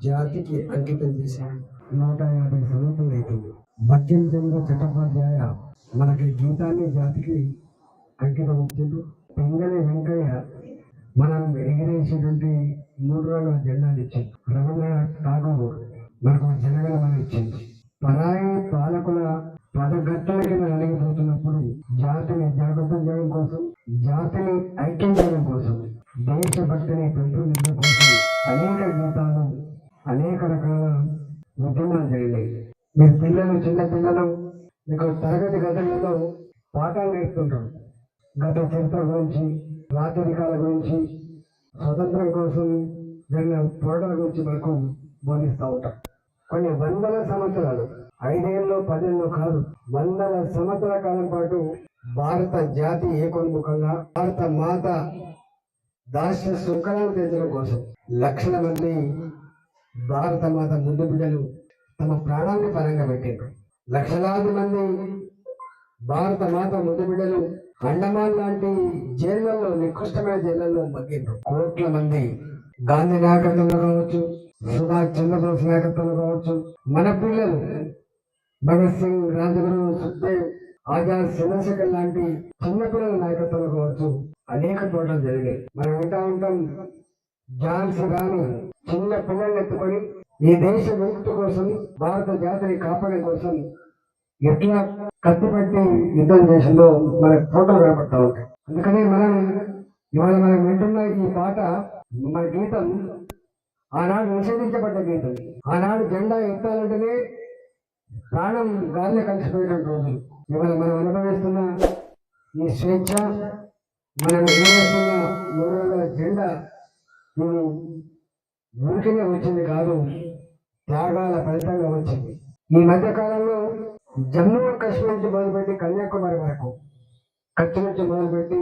జాతికి అంకితం చేశాడు. నూట యాభై సంవత్సరాలు అవుతుంది భక్తిని చంద్ర చట్టోపాధ్యాయ మనకి గీతాన్ని జాతికి అంకితం ఇచ్చిండు పింగళి వెంకయ్య మనం ఎగిరేసినటువంటి మూడు రోజుల జెండాలు ఇచ్చింది రవీంద్రనాథ్ ఠాగూర్ మనకు జనగణమని ఇచ్చింది పరాయి పాలకుల పదగట్టల కింద నలిగిపోతున్నప్పుడు జాతిని జాగృతం చేయడం కోసం జాతిని ఐక్యం చేయడం కోసం దేశభక్తిని పెంపొందించడం కోసం అనేక గీతాలు అనేక రకాల ఉద్యమాలు జరిగాయి మీరు పిల్లలు చిన్న పిల్లలు మీకు తరగతి గదులలో పాఠాలు నేర్పుతుంటారు. గత చరిత్ర గురించి రాజరికాల గురించి స్వతంత్రం కోసం జరిగిన పోరాటాల గురించి మనకు బోధిస్తూ ఉంటాం కొన్ని వందల సంవత్సరాలు ఐదేళ్ళు పదేళ్ళు కాదు వందల సంవత్సరాల కాలం పాటు భారత జాతి ఏకోన్ముఖంగా భారత మాత దాస్య శృంఖలను తెచ్చడం కోసం లక్షల మంది భారత మాత ముందు బిడ్డలు తమ ప్రాణాన్ని పరంగా పెట్టారు లక్షలాది మంది భారత మాత ముందు బిడ్డలు అండమాన్ లాంటి జైళ్ళలో నికృష్టమైన జైళ్ళలో మగ్గిండ్రు కోట్ల మంది గాంధీ నాయకత్వంలో కావచ్చు సుభాష్ చంద్రబోస్ నాయకత్వంలో కావచ్చు మన పిల్లలు భగత్ సింగ్ రాజగురు సుఖదేవ్ ఆజాద్ చంద్రశేఖర్ లాంటి చిన్నపిల్లల నాయకత్వంలో కావచ్చు అనేక చోట్ల జరిగాయి. మనం వింటా ఉంటాం ఝాన్సీ రాణి చిన్న పిల్లల్ని ఎత్తుకొని ఈ దేశ విముక్తి కోసం భారత జాతిని కాపాడడం కోసం ఎట్లా కత్తిపట్టి యుద్ధం చేసిందో మన ఫోటోలు కనపడతా ఉంటాయి. అందుకని మనం ఇవాళ మనం వింటున్న ఈ పాట మన గీతం ఆనాడు నిషేధించబడ్డ గీతం. ఆనాడు జెండా ఎత్తాలంటేనే ప్రాణం గాలిలో కలిసిపోయిన రోజులు. ఇవాళ మనం అనుభవిస్తున్న ఈ స్వేచ్ఛ మనం అనుభవిస్తున్న జెండా ఇది వచ్చింది కాదు త్యాగాల ఫలితంగా వచ్చింది ఈ మధ్య కాలంలో జమ్మూ కాశ్మీర్ నుంచి మొదలుపెట్టి కన్యాకుమారి వరకు కచ్ నుంచి మొదలుపెట్టి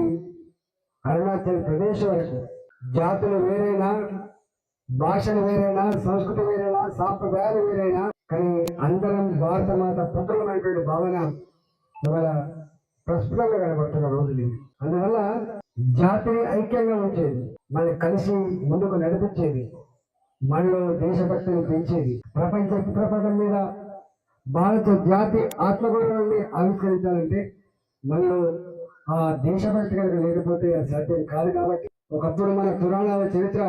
అరుణాచల్ ప్రదేశ్ వరకు జాతులు వేరైనా భాషలు వేరైనా సంస్కృతి వేరైనా సాంప్రదాయాలు వేరైనా కానీ అందరం భారత మాత పుత్రులమైనటువంటి భావన ఇవాళ ప్రస్ఫుటంగా కనబడుతున్న రోజులు అందువల్ల జాతిని ఐక్యంగా ఉంచేది మనల్ని కలిసి ముందుకు నడిపించేది మనలో దేశభక్తిని పెంచేది. ప్రపంచ చిత్రపటం మీద భారత జాతి ఆత్మగౌరవాన్ని ఆవిష్కరించాలంటే మనలో ఆ దేశభక్తి కనుక లేకపోతే అది సాధ్యం కాదు కాబట్టి ఒకప్పుడు మన పురాణాల చరిత్ర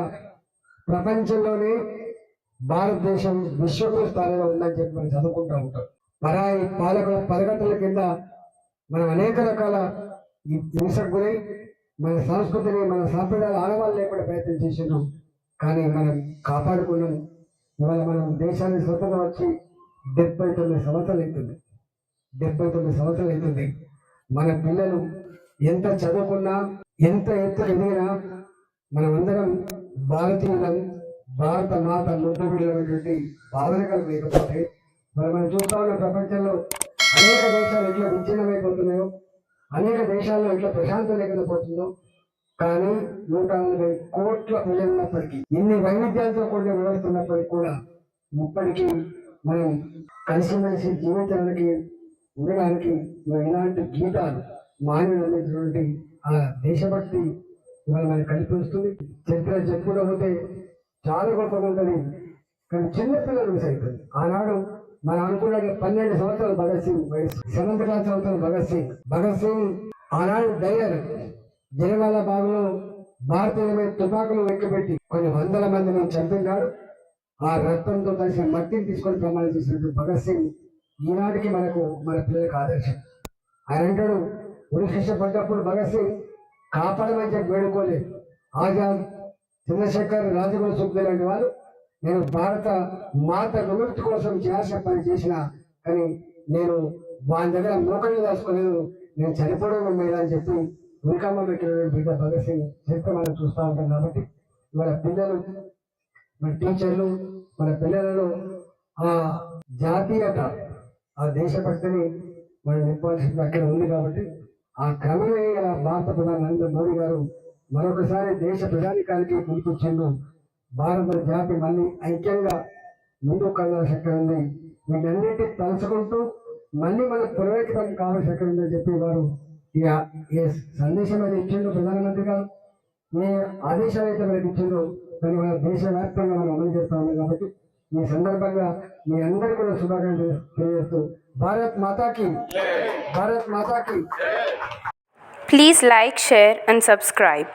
ప్రపంచంలోనే భారతదేశం విశ్వగురు స్థాయిలో ఉందని చెప్పి మనం చదువుకుంటూ ఉంటాం. పరాయి పాలకుల పరగతుల కింద మనం అనేక రకాల హింసకు గురై మన సంస్కృతిని మన సాంప్రదాయాల ఆనవాళ్ళు లేకుండా ప్రయత్నం చేసినాం. కానీ మనం కాపాడుకున్నాం. ఇవాళ మనం దేశాన్ని స్వతంత్రం వచ్చి డెబ్బై తొమ్మిది సంవత్సరాలు అవుతుంది. డెబ్బై తొమ్మిది సంవత్సరాలు అవుతుంది. మన పిల్లలు ఎంత చదువుకున్నా ఎంత ఎత్తు ఎదిగినా మనమందరం భారతీయులం భారత మాత ముద్దబిడ్డలైనటువంటి భావన లేకపోతే మరి మనం చూస్తా ఉన్న ప్రపంచంలో అనేక దేశాలు ఎట్లా విచ్ఛిన్నమైపోతున్నాయో అనేక దేశాల్లో ఎట్లా ప్రశాంతం లేకుండా కానీ నూట నలభై కోట్ల పిల్లలు ఉన్నప్పటికీ ఇన్ని వైవిధ్యాలతో కూడిన వ్యవస్థ కూడా ఇప్పటికీ మనం కలిసిమెలిసి జీవితానికి ఉండడానికి ఇలాంటి గీతాలు మానవులు అనేటువంటి ఆ దేశభక్తి ఇవాళ మనకి కనిపిస్తుంది చరిత్ర చెప్పుకోకపోతే చాలా గొప్పగా ఉంటుంది. కానీ చిన్న పిల్లలు మిస్ ఆనాడు మనం అనుకున్న పన్నెండు సంవత్సరాలు భగత్ సింగ్ వయసు. సెవెంత్ క్లాస్ చదువుతున్న భగత్ సింగ్. భగత్ సింగ్ ఆనాడు డైలర్. జనగాల భాగంలో భారతీయమైన తుపాకులు వెక్కబెట్టి కొన్ని వందల మందిని చంపినాడు ఆ రక్తంతో కలిసిన మట్టిని తీసుకొని ప్రమాణం చేసినట్టు భగత్ సింగ్ ఈనాటికి మనకు మన పిల్లలకు ఆదర్శం. ఆయన అంటాడు ఉరి శిక్ష పడ్డప్పుడు భగత్ సింగ్ కాపాడమని చెప్పి వేడుకోలేదు. ఆజాద్ చంద్రశేఖర్ రాజగురు సుఖ్దేవ్ లాంటి వాళ్ళు నేను భారత మాత విముక్తి కోసం చేయాల్సిన పని చేసిన కానీ నేను వాని దగ్గర మోకళ్ళు దాచుకోలేదు. నేను చనిపోవడం మీద అని చెప్పి ఉరికమ్మ పెట్టిన బిడ్డ భగత్ సింగ్ చరిత్ర మనం చూస్తూ ఉంటాం కాబట్టి మన పిల్లలు మన టీచర్లు మన పిల్లలలో ఆ జాతీయత ఆ దేశభక్తిని మనం నింపాల్సింది అక్కడ ఉంది కాబట్టి ఆ క్రమమే భారత ప్రధాని నరేంద్ర మోడీ గారు మరొకసారి దేశ ప్రధానికానికి పిలిపించిండు భారత జాతి మళ్ళీ ఐక్యంగా ముందుకు కలగాల్సిన శక్తి ఉంది. వీటన్నిటి తలుచుకుంటూ మళ్ళీ మన పురోగతికి కావాల్సి శక్తి ఉందని చెప్పి వారు ఈ ఈ సందేశం అది ఇచ్చిండు ప్రధానమంత్రి గారు ఏ ఆదేశాలు అయితే మనకి ఇచ్చిందో దాన్ని మన దేశవ్యాప్తంగా మనం అమలు చేస్తా ఉన్నాం కాబట్టి ఈ సందర్భంగా మీ అందరికీ కూడా శుభాకాంక్షలు తెలియజేస్తూ భారత్ మాతాకి భారత్ మాతాకి Please like, share, and subscribe.